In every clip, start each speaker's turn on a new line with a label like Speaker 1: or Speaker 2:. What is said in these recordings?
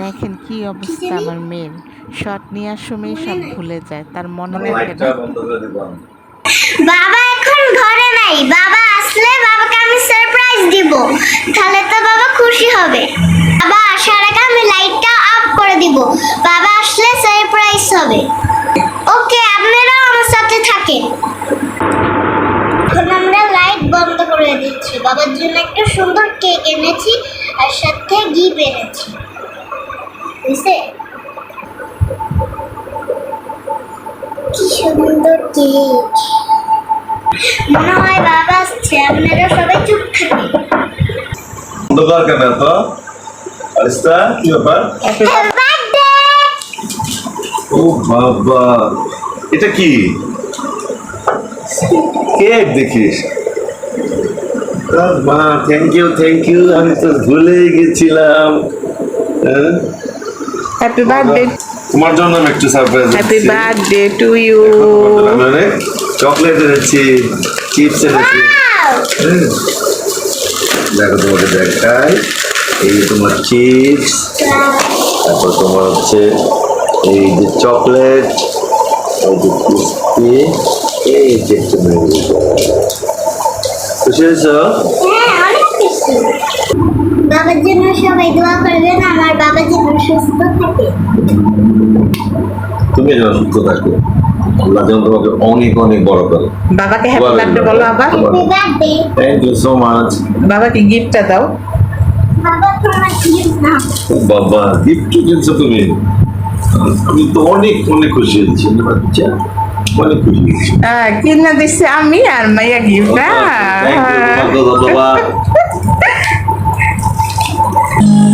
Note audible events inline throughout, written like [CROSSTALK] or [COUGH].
Speaker 1: দেখেন কি অবস্থা আমার মেয়ের। শট নেওয়ার সময় সব ভুলে যায় তার মনে থাকে না।
Speaker 2: বাবা এখন ঘরে নাই। বাবা আসলে বাবাকে আমি সারপ্রাইজ দিব। তাহলে তো বাবা খুশি হবে। বাবা আসার আগে আমি লাইটটা অফ করে দিব। বাবা আসলে সারপ্রাইজ হবে। ওকে আপনারাও আমার সাথে থাকেন। এখন আমরা লাইট বন্ধ করে দিচ্ছি। বাবার জন্য একটা সুন্দর কেক এনেছি আর সাথে গিফট এনেছি। বুঝছে কি সুন্দর কেক মনে হয় বাবা আসছে আপনারা সবাই চুপ থাকেন
Speaker 3: অন্ধকার কেন এত? আরিস্তা কি ব্যাপার? ও বাবা। এটা কি? কেক দেখিস। মা থ্যাংক ইউ থ্যাংক ইউ আমি তো ভুলেই গেছিলাম। হ্যাঁ?
Speaker 1: হ্যাপি বার্থডে
Speaker 3: তোমার জন্য আমি একটু surprise
Speaker 1: happy birthday to you
Speaker 3: chocolate এনেছি চিপস এনেছি। দেখো তোমাকে দেখাই। এই তোমার চিপস তারপর তোমার হচ্ছে এই যে চকলেট এই যে ক্রিস্পি এই যে খুশি হয়েছ?
Speaker 2: হ্যাঁ বাবার জন্য সবাই দোয়া করবেন আমার সুস্থ থাকে
Speaker 3: তুমি যেন সুস্থ থাকো। আল্লাহ যেন তোমাকে অনেক অনেক বড় করে।
Speaker 1: বাবাকে হ্যাপি বার্থডে বলো আবার
Speaker 2: happy birthday
Speaker 3: thank you so much
Speaker 1: বাবাকে গিফটটা দাও।
Speaker 2: বাবা তোমার গিফট না
Speaker 3: বাবা গিফট কি কিনছো তুমি। আমি তো অনেক অনেক খুশি হয়েছি। না বাচ্চা অনেক খুশি হয়েছি।
Speaker 1: হ্যাঁ, কিনা দিচ্ছে আমি আর মাইয়া গিফট
Speaker 3: ধন্যবাদ। [LAUGHS]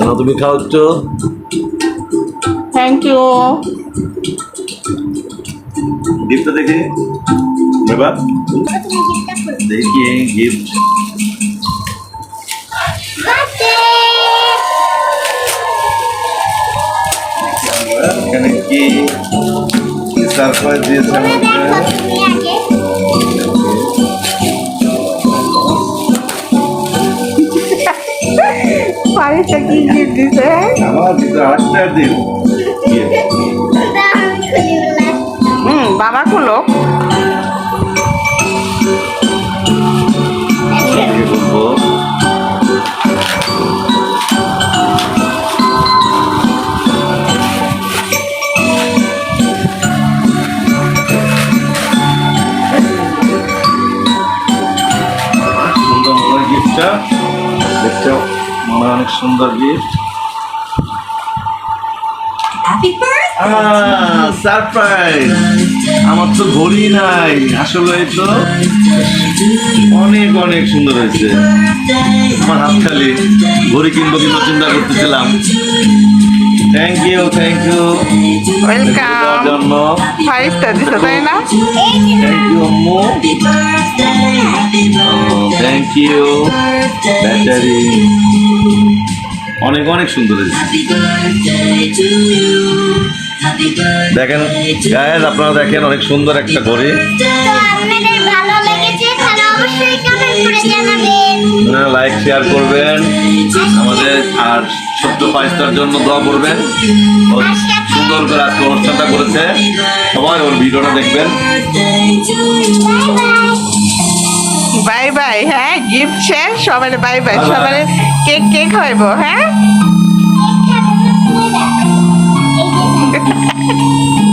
Speaker 3: কেন তুমি খাও একটু
Speaker 1: থ্যাংক ইউ
Speaker 3: গিফটটা দেখি এবার দেখি গিফট
Speaker 2: বার্থডে
Speaker 3: এখানে কি সারপ্রাইজ দিয়েছে
Speaker 2: তুমি দেখো
Speaker 3: আমাকে
Speaker 1: আরিস্তা কি গিফট দিছে
Speaker 3: আমার দিন
Speaker 2: দিলাম।
Speaker 1: হুম বাবা খুলো।
Speaker 3: অনেক সুন্দর গিফট
Speaker 4: Happy
Speaker 3: সারপ্রাইজ আমার তো ঘড়ি নাই আসলে তো অনেক অনেক সুন্দর হয়েছে। আমার হাত খালি ঘড়ি কিনবো কিনবো চিন্তা করতেছিলাম। Thank you thank you
Speaker 1: welcome
Speaker 3: জন্য।
Speaker 1: ফাইভ স্টার দিছো তাই না?
Speaker 3: থ্যাংক ইউ আম্মু। থ্যাংক ইউ ব্যাটারি অনেক অনেক সুন্দর দেখেন গায়েস আপনারা দেখেন অনেক সুন্দর একটা ঘড়ি। লাইক শেয়ার করবেন। আমাদের আর ছোট্ট পাঁচটার জন্য দোয়া করবেন। সুন্দর করে আজকে অনুষ্ঠানটা করেছে। সবাই ওর ভিডিওটা দেখবেন.
Speaker 2: বাই বাই
Speaker 1: হ্যাঁ গিফট শেয়ার সবাই বাই বাই সবাই কেক কেক খাইবো হ্যাঁ? [LAUGHS]